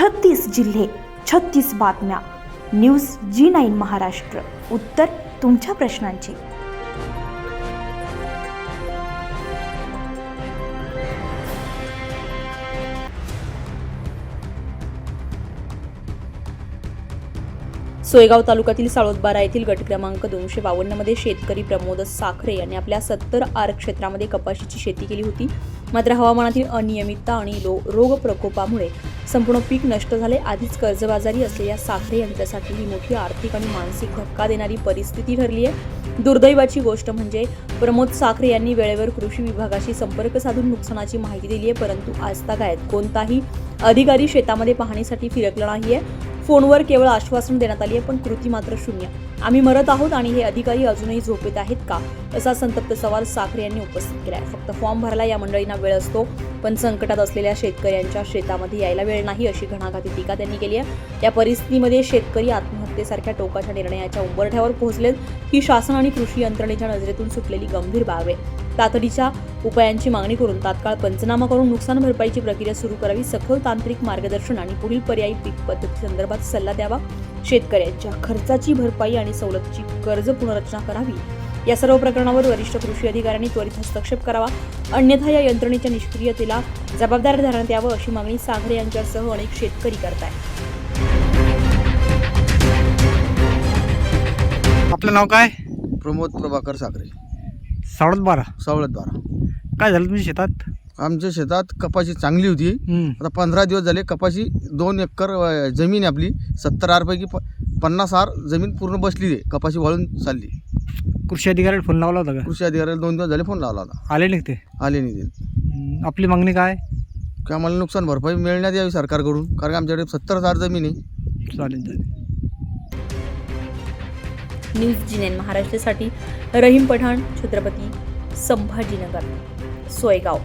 छत्तीस जिल्हे छत्तीस बातम्या. News G nine Maharashtra. उत्तर तुमच्या प्रश्नांची. सोयगाव तालुक्यातील साळोदबारा येथील गट क्रमांक दोनशे बावन्नमध्ये शेतकरी प्रमोद साखरे यांनी आपल्या सत्तर आर क्षेत्रामध्ये कपाशीची शेती केली होती. मात्र हवामानातील अनियमितता आणि लो रोग प्रकोपामुळे संपूर्ण पीक नष्ट झाले. आधीच कर्जबाजारी असलेल्या साखरे यांच्यासाठी ही मोठी आर्थिक आणि मानसिक धक्का देणारी परिस्थिती ठरली आहे. दुर्दैवाची गोष्ट म्हणजे प्रमोद साखरे यांनी वेळेवर कृषी विभागाशी संपर्क साधून नुकसानाची माहिती दिली आहे परंतु आजतागायत कोणताही अधिकारी शेतामध्ये पाहणीसाठी फिरकला नाहीये फोनवर केवळ आश्वासन देण्यात आली आहे पण कृती मात्र शून्य. आम्ही मरत आहोत आणि हे अधिकारी अजूनही झोपेत आहेत का? असा संतप्त सवाल साखरे यांनी उपस्थित केला आहे. फक्त फॉर्म भरायला या मंडळींना वेळ असतो पण संकटात असलेल्या शेतकऱ्यांच्या शेतामध्ये यायला वेळ नाही अशी घणाघाती टीका त्यांनी केली आहे. या परिस्थितीमध्ये शेतकरी आत्महत्या आत्महत्येसारख्या टोकाच्या निर्णयाच्या उंबरठ्यावर पोहोचलेत ही शासन आणि कृषी यंत्रणेच्या नजरेतून सुटलेली गंभीर बाब. आहे तातडीच्या उपायांची मागणी करून तात्काळ पंचनामा करून नुकसान भरपाईची प्रक्रिया सुरू करावी सखोल तांत्रिक मार्गदर्शन आणि पुढील पर्यायी पीक पद्धती संदर्भात सल्ला द्यावा. शेतकऱ्यांच्या खर्चाची भरपाई आणि सवलतीची कर्ज पुनर्रचना करावी. या सर्व प्रकरणावर वरिष्ठ कृषी अधिकाऱ्यांनी त्वरित हस्तक्षेप करावा. अन्यथा या यंत्रणेच्या निष्क्रियतेला जबाबदार धरण्यात यावं अशी मागणी सागरे यांच्यासह अनेक शेतकरी करतायत. आपलं नाव काय? प्रमोद प्रभाकर साखरे सावळत बारा सावळत बारा काय झालं तुमच्या शेतात? आमच्या शेतात कपाशी चांगली होती. हम्म. आता पंधरा दिवस झाले कपाशी दोन एकर अ, जमीन आहे आपली. सत्तर आरपैकी प पन्नास आर जमीन पूर्ण बसली आहे. कपाशी वाळून चालली. कृषी अधिकाऱ्याला फोन लावला होता का? कृषी अधिकाऱ्याला दोन दिवस झाले फोन लावला होता. आले नाही ते? आले नाही ते. हम्म. आपली मागणी काय? की आम्हाला नुकसान भरपाई मिळण्यात यावी सरकारकडून. कारण की आमच्याकडे सत्तर हजार जमीन आहे. चालेल चालेल. न्यूज जिनेन महाराष्ट्रासाठी रहीम पठाण छत्रपती संभाजीनगर सोयगाव.